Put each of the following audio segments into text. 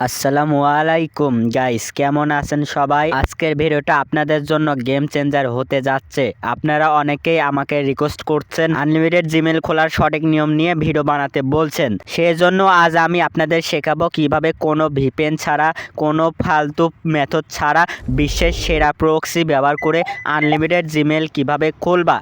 আসসালামু আলাইকুম গাইস কেমন আছেন সবাই? আজকের ভিডিওটা আপনাদের জন্য গেম চেঞ্জার হতে যাচ্ছে। আপনারা অনেকেই আমাকে রিকোয়েস্ট করছেন আনলিমিটেড জিমেল খোলার সঠিক নিয়ম নিয়ে ভিডিও বানাতে বলছেন। সেই জন্য আজ আমি আপনাদের শেখাবো কীভাবে কোনো ভিপেন ছাড়া, কোনো ফালতু মেথড ছাড়া বিশ্বের সেরা প্রক্সি ব্যবহার করে আনলিমিটেড জিমেল কীভাবে খুলবা।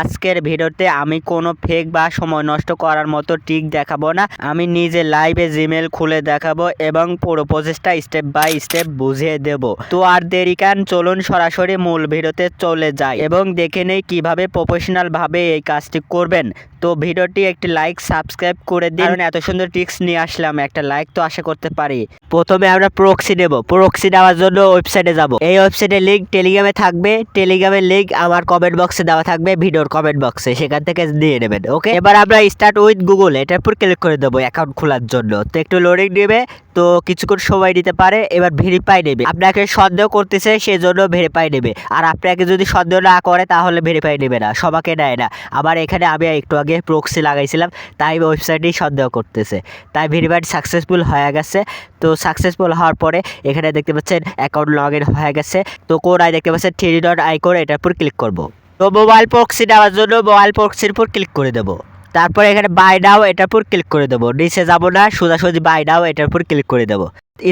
আজকের ভিডিওতে আমি কোনো ফেক বা সময় নষ্ট করার মতো ট্রিক দেখাবো না। আমি নিজে লাইভে জিমেল খুলে দেখাবো এবং পুরো প্রসেসটা স্টেপ বাই স্টেপ বুঝিয়ে দেব। তো আর দেরি কেন? চলুন সরাসরি মূল ভিডিওতে চলে যাই এবং দেখে নেই কীভাবে প্রফেশনাল ভাবে এই কাজটি করবেন। তো ভিডিওটি একটি লাইক সাবস্ক্রাইব করে দিন। কারণ এত সুন্দর টিক্স নিয়ে আসলাম, একটা লাইক তো আশা করতে পারি। প্রথমে আমরা প্রক্সি নেব। প্রক্সি নেওয়ার জন্য ওয়েবসাইটে যাব। এই ওয়েবসাইটের লিঙ্ক টেলিগ্রামে থাকবে। টেলিগ্রামের লিঙ্ক আমার কমেন্ট বক্সে দেওয়া থাকবে ভিডিওর কমেন্ট বক্সে সেখান থেকে দিয়ে নেবেন ওকে এবার আমরা স্টার্ট উইথ গুগল এটার উপর ক্লিক করে দেবো অ্যাকাউন্ট খোলার জন্য। তো একটু লোডিং নেবে, তো কিছুক্ষণ সময় দিতে পারে, এবার ভেরিফাই নেবে। আপনাকে সন্দেহ করতেছে, সেজন্য ভেরিফাই নেবে। আর আপনাকে যদি সন্দেহ না করে, তাহলে ভেরিফাই নেবে না। সবাকে নেয় না। আবার এখানে আমি একটু আগে প্রক্সি লাগাইছিলাম, তাই ওয়েবসাইটেই সন্দেহ করতেছে। তাই ভেরিফাইড সাকসেসফুল হয়ে গেছে। তো সাকসেসফুল হওয়ার পরে এখানে দেখতে পাচ্ছেন অ্যাকাউন্ট লগ ইন হয়ে গেছে। তো কোনায় দেখতে পাচ্ছেন থ্রি ডট আইকন এটার উপর ক্লিক করব। তো মোবাইল প্রক্সি নেওয়ার জন্য মোবাইল প্রক্সির উপর ক্লিক করে দেবো। তারপরে এখানে বাই নাও এটার উপর ক্লিক করে দেবো। নিচে যাব না, সোজাসুজি বাই নাও এটার উপর ক্লিক করে দেবো।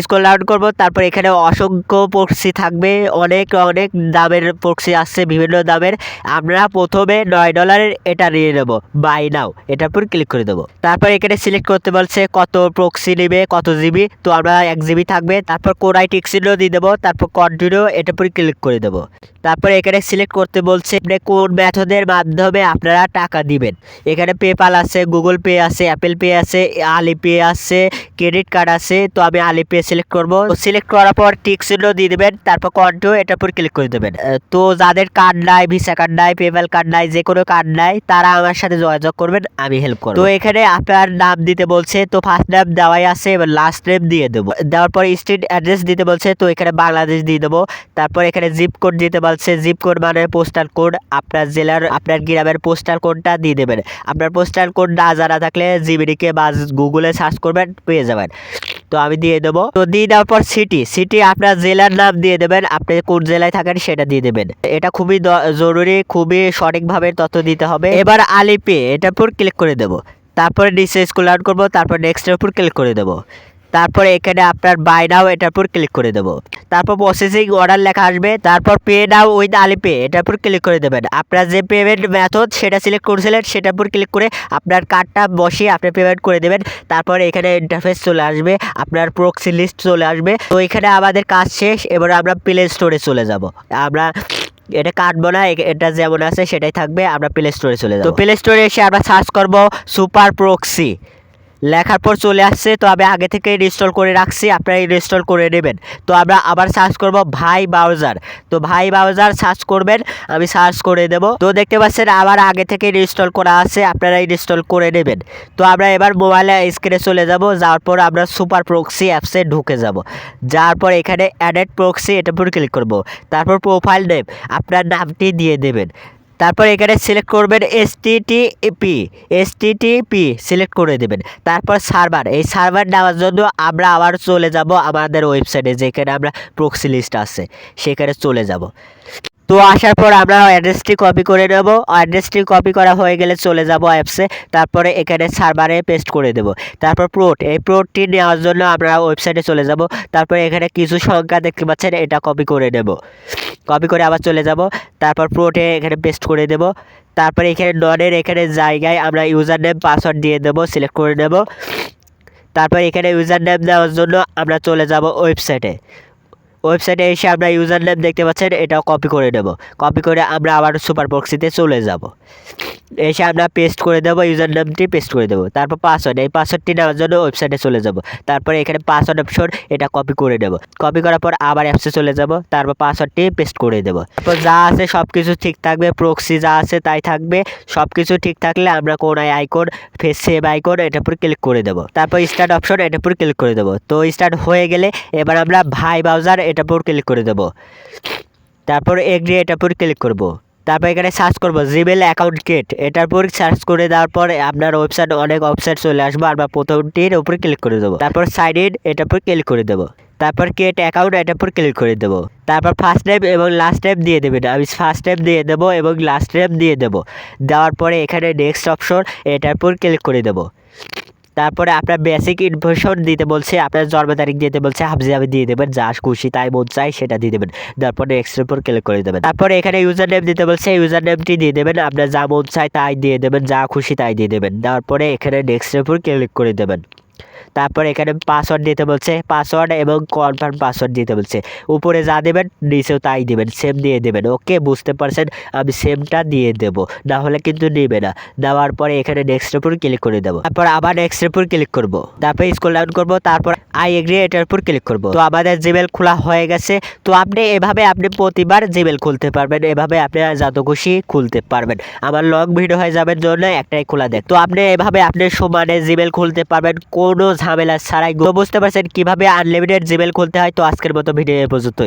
স্ক্রল ডাউন করব, তারপর এখানে অসংখ্য পক্সি থাকবে, অনেক অনেক দামের পক্সি আসছে, বিভিন্ন দামের। আমরা প্রথমে নয় ডলারের এটা নিয়ে নেব বাই নাও এটার উপর ক্লিক করে দেবো। তারপর এখানে সিলেক্ট করতে বলছে কত পক্সি নেবে, কত জিবি তো আমরা এক জিবি থাকবে, তারপর কোরাই টিক্সিনও দিয়ে দেবো, তারপর কন্টিনিউ এটার উপর ক্লিক করে দেবো। তারপর এখানে সিলেক্ট করতে বলছে আপনি কোন মেথডের মাধ্যমে আপনারা টাকা দিবেন। এখানে পেপাল আছে গুগল পে আছে অ্যাপেল পে আছে আলি পে আছে ক্রেডিট কার্ড আছে, তো আমি আলি পে সিলেক্ট করব সিলেক্ট করার পর টিক্সিনও দিয়ে দেবেন, তারপর কন্টিনিউ এটার উপর ক্লিক করে দেবেন। তো যাদের কার্ড নাই ভিসা কার্ড নাই পেপ্যাল কার্ড নাই, যে কোনো কার্ড নাই, তারা আমার সাথে যোগাযোগ করবেন, আমি হেল্প করব। তো এখানে আপনার নাম দিতে বলছে, তো ফার্স্ট নাম দেওয়াই আছে, এবার লাস্ট নেম দিয়ে দেবো। দেওয়ার পর স্ট্রিট অ্যাড্রেস দিতে বলছে, তো এখানে বাংলাদেশ দিয়ে দেবো। তারপর এখানে জিপ কোড দিতে বলছে জিপ কোড মানে পোস্টাল কোড আপনার জেলার, আপনার গ্রামের পোস্টাল কোডটা দিয়ে দেবেন। আপনার পোস্টাল কোড না জানা থাকলে জিবিডিকে বা গুগলে সার্চ করবেন, পেয়ে যাবেন। তো আমি দিয়ে দেবো। তো দিয়ে দেওয়ার পর সিটি সিটি আপনার জেলার নাম দিয়ে দেবেন, আপনি কোন জেলায় থাকেন সেটা দিয়ে দেবেন। এটা খুবই জরুরি, খুবই সঠিকভাবে তথ্য দিতে হবে। এবার আলিপে, এটার উপর ক্লিক করে দেবো। তারপরে নিচে স্কুল আউট করব, তারপর নেক্সটের উপর ক্লিক করে দেবো। তারপরে এখানে আপনার বাই নাও এটার উপর ক্লিক করে দেবো। তারপর প্রসেসিং অর্ডার লেখা আসবে, তারপর পে নাও উইথ আলিপে এটার উপর ক্লিক করে দেবেন। আপনার যে পেমেন্ট মেথড সেটা সিলেক্ট করেছিলেন, সেটার উপর ক্লিক করে আপনার কার্ডটা বসিয়ে আপনি পেমেন্ট করে দেবেন। তারপর এখানে ইন্টারফেস চলে আসবে, আপনার প্রক্সি লিস্ট চলে আসবে। তো এখানে আমাদের কাজ শেষ, এবার আমরা প্লে স্টোরে চলে যাব। আমরা এটা কাটবো না এটা যেমন আছে সেটাই থাকবে, আমরা প্লে স্টোরে চলে যাব। তো প্লে স্টোরে এসে আমরা সার্চ করব সুপার প্রক্সি লেখার পর চলে আসছে, তো আমি আগে থেকে ইনস্টল করে রাখছি, আপনারা ইনস্টল করে নেবেন। তো আমরা আবার সার্চ করব ভাই ব্রাউজার তো ভাই ব্রাউজার সার্চ করবেন, আমি সার্চ করে দেব তো দেখতে পাচ্ছেন, আবার আগে থেকে ইনস্টল করা আছে, আপনারা ইনস্টল করে নেবেন। তো আমরা এবার মোবাইলে স্ক্রিনে চলে যাব, যাওয়ার পর আমরা সুপার প্রক্সি অ্যাপসে ঢুকে যাব। যাওয়ার পর এখানে অ্যাডেড প্রক্সি এটার উপর ক্লিক করব। তারপর প্রোফাইল নেম আপনার নামটি দিয়ে দেবেন। তারপর এখানে সিলেক্ট করবেন S TTP S TTP select করে দেবেন। তারপর সার্ভার এই সার্ভার নেওয়ার জন্য আমরা আবার চলে যাব আমাদের ওয়েবসাইটে যেখানে আমরা প্রক্সি লিস্ট আছে, সেখানে চলে যাব। তো আসার পর আমরা অ্যাড্রেসটি কপি করে নেব। অ্যাড্রেসটি কপি করা হয়ে গেলে চলে যাব অ্যাপসে তারপরে এখানে সার্ভারে পেস্ট করে দেব। তারপর প্রোট এই প্রোটটি নেওয়ার জন্য আমরা ওয়েবসাইটে চলে যাব। তারপরে এখানে কিছু সংখ্যা দেখতে পাচ্ছেন, এটা কপি করে নেব। কপি করে আবার চলে যাব। তারপর প্রোটে এখানে পেস্ট করে দেব। তারপরে এখানে ননের এখানে জায়গায় আমরা ইউজার নেম পাসওয়ার্ড দিয়ে দেবো সিলেক্ট করে নেব। তারপর এখানে ইউজার নেম দেওয়ার জন্য আমরা চলে যাব ওয়েবসাইটে ওয়েবসাইটে এসে আমরা ইউজার নেম দেখতে পাচ্ছেন, এটাও কপি করে নেব। কপি করে আমরা আবার সুপার বক্সিতে চলে যাব। এসে আমরা পেস্ট করে দেবো ইউজার নামটি পেস্ট করে দেবো। তারপর পাসওয়ার্ড এই পাসওয়ার্ডটি নেওয়ার জন্য ওয়েবসাইটে চলে যাব। তারপরে এখানে পাসওয়ার্ড অপশন এটা কপি করে নেব। কপি করার পর আবার অ্যাপসে চলে যাব, তারপর পাসওয়ার্ডটি পেস্ট করে দেবো। তারপর যা আছে সব কিছু ঠিক থাকবে প্রক্সি যা আছে তাই থাকবে। সব কিছু ঠিক থাকলে আমরা কোন আইকন ফেস সেভ আইকন এটার উপর ক্লিক করে দেবো। তারপর স্টার্ট অপশন এটার উপর ক্লিক করে দেবো। তো স্টার্ট হয়ে গেলে এবার আমরা ভাই ব্রাউজার এটার উপর ক্লিক করে দেবো। তারপর এগ্রি এটার উপর ক্লিক করব। তারপর এখানে সার্চ করব জিমেল অ্যাকাউন্ট কেট এটার উপর সার্চ করে দেওয়ার পর আপনার ওয়েবসাইট অনেক ওয়েবসাইট চলে আসব, আমরা প্রথমটির উপর ক্লিক করে দেবো। তারপর সাইড ইন এটার উপর ক্লিক করে দেবো। তারপর কেট অ্যাকাউন্ট এটার উপর ক্লিক করে দেবো। তারপর ফার্স্ট নেম এবং লাস্ট নেম দিয়ে দেবেন আমি ফার্স্ট নেম দিয়ে দেবো এবং লাস্ট নেম দিয়ে দেবো। দেওয়ার পরে এখানে নেক্সট অপশন এটার উপর ক্লিক করে দেবো। তারপরে আপনার বেসিক ইনফরমেশন দিতে বলছে, আপনার জন্ম তারিখ দিতে বলছে, হাফজি আমি দিয়ে দেবেন যা খুশি তাই মন চাই সেটা দিয়ে দেবেন। তারপরে নেক্সটের উপর ক্লিক করে দেবেন। তারপরে এখানে ইউজার নেম দিতে বলছে ইউজার নেমটি দিয়ে দেবেন, আপনার যা মন চাই তাই দিয়ে দেবেন, যা খুশি তাই দিয়ে দেবেন। তারপরে এখানে নেক্সটের উপর ক্লিক করে দেবেন। তারপর এখানে পাসওয়ার্ড দিতে বলছে পাসওয়ার্ড এবং কনফার্ম পাসওয়ার্ড দিতে বলছে। উপরে যা দেবেন, নিচেও তাই দেবেন সেম দিয়ে দেবেন। ওকে বুঝতে পারছেন? আমি সেমটা দিয়ে দেবো। না হলে কিন্তু নেবে না। দেওয়ার পরে এখানে নেক্সট উপর ক্লিক করে দেবো। তারপর আবার নেক্সট উপর ক্লিক করব। তারপর স্কুল ডাউন করব, তারপর আই এগ্রি এটার উপর ক্লিক করব। তো আমাদের জিমেল খোলা হয়ে গেছে। তো আপনি এভাবে আপনি প্রতিবার জিমেল খুলতে পারবেন। এভাবে আপনি যত খুশি খুলতে পারবেন। আমার লং ভিডিও হয়ে যাবের জন্য একটাই খোলা দেখ। তো আপনি এভাবে আপনি সমানে জিমেল খুলতে পারবেন। কোনো ঝামেলা ছাড়াই বুঝতে পারছেন কীভাবে আনলিমিটেড জিমেল খুলতে হয়। তো আজকের মতো ভিডিও এ পর্যন্ত